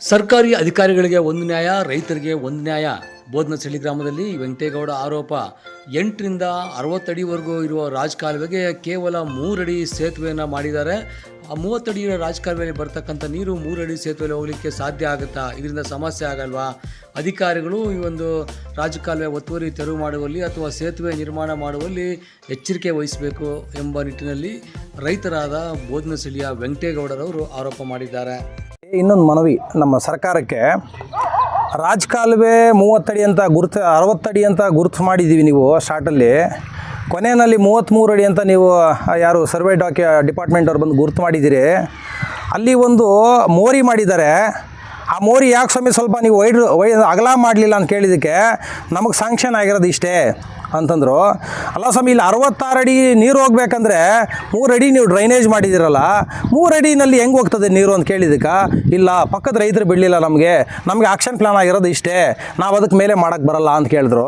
ಸರ್ಕಾರಿ ಅಧಿಕಾರಿಗಳಿಗೆ ಒಂದು ನ್ಯಾಯ, ರೈತರಿಗೆ ಒಂದು ನ್ಯಾಯ. ಬೋಧನಸಳ್ಳಿ ಗ್ರಾಮದಲ್ಲಿ ವೆಂಕಟೇಗೌಡ ಆರೋಪ. ಎಂಟರಿಂದ ಅರವತ್ತಡಿವರೆಗೂ ಇರುವ ರಾಜಕಾಲುವೆಗೆ ಕೇವಲ ಮೂರಡಿ ಸೇತುವೆಯನ್ನು ಮಾಡಿದ್ದಾರೆ. ಆ ಮೂವತ್ತಡಿ ಇರೋ ರಾಜಕಾಲುವೆಯಲ್ಲಿ ಬರ್ತಕ್ಕಂಥ ನೀರು ಮೂರಡಿ ಸೇತುವೆಯಲ್ಲಿ ಹೋಗಲಿಕ್ಕೆ ಸಾಧ್ಯ ಆಗುತ್ತಾ? ಇದರಿಂದ ಸಮಸ್ಯೆ ಆಗಲ್ವಾ? ಅಧಿಕಾರಿಗಳು ಈ ಒಂದು ರಾಜಕಾಲುವೆ ಒತ್ತುವರಿ ತೆರವು ಮಾಡುವಲ್ಲಿ ಅಥವಾ ಸೇತುವೆ ನಿರ್ಮಾಣ ಮಾಡುವಲ್ಲಿ ಎಚ್ಚರಿಕೆ ವಹಿಸಬೇಕು ಎಂಬ ನಿಟ್ಟಿನಲ್ಲಿ ರೈತರಾದ ಬೋಧನಸಳ್ಳಿಯ ವೆಂಕಟೇಗೌಡರವರು ಆರೋಪ ಮಾಡಿದ್ದಾರೆ. ಇನ್ನೊಂದು ಮನವಿ ನಮ್ಮ ಸರ್ಕಾರಕ್ಕೆ. ರಾಜಕಾಲುವೆ ಮೂವತ್ತಡಿ ಅಂತ ಗುರುತು, ಅರವತ್ತಡಿ ಅಂತ ಗುರುತು ಮಾಡಿದ್ದೀವಿ ನೀವು ಸ್ಟಾರ್ಟಲ್ಲಿ. ಕೊನೆಯಲ್ಲಿ ಮೂವತ್ತ್ಮೂರು ಅಡಿ ಅಂತ ನೀವು ಯಾರು ಸರ್ವೆ ಡಾಕ್ಯ, ಡಿಪಾರ್ಟ್ಮೆಂಟ್ ಅವ್ರು ಬಂದು ಗುರುತು ಮಾಡಿದ್ದೀರಿ. ಅಲ್ಲಿ ಒಂದು ಮೋರಿ ಮಾಡಿದ್ದಾರೆ. ಆ ಮೋರಿ ಯಾಕೆ ಸ್ವಾಮಿ ಸ್ವಲ್ಪ ನೀವು ವೈಡ್ ವೈ, ಅಗಲ ಮಾಡಲಿಲ್ಲ ಅಂತ ಕೇಳಿದ್ದಕ್ಕೆ ನಮಗೆ ಸ್ಯಾಂಕ್ಷನ್ ಆಗಿರೋದು ಇಷ್ಟೇ. ಅಂತಂದರು, ಅಲ್ಲ ಸ್ವಾಮಿ, ಇಲ್ಲಿ ಅರವತ್ತಾರು ಅಡಿ ನೀರು ಹೋಗ್ಬೇಕಂದ್ರೆ ಮೂರು ಅಡಿ ನೀವು ಡ್ರೈನೇಜ್ ಮಾಡಿದ್ದೀರಲ್ಲ, ಮೂರು ಅಡಿನಲ್ಲಿ ಹೆಂಗೆ ಹೋಗ್ತದೆ ನೀರು? ಅಂತ ಕೇಳಿದ್ದಕ್ಕೆ, ಇಲ್ಲ, ಪಕ್ಕದ ರೈತರು ಬಿಡಲಿಲ್ಲ ನಮಗೆ ನಮಗೆ ಆಕ್ಷನ್ ಪ್ಲಾನ್ ಆಗಿರೋದು ಇಷ್ಟೇ, ನಾವು ಅದಕ್ಕೆ ಮೇಲೆ ಮಾಡೋಕ್ಕೆ ಬರಲ್ಲ, ಅಂತ ಕೇಳಿದ್ರು.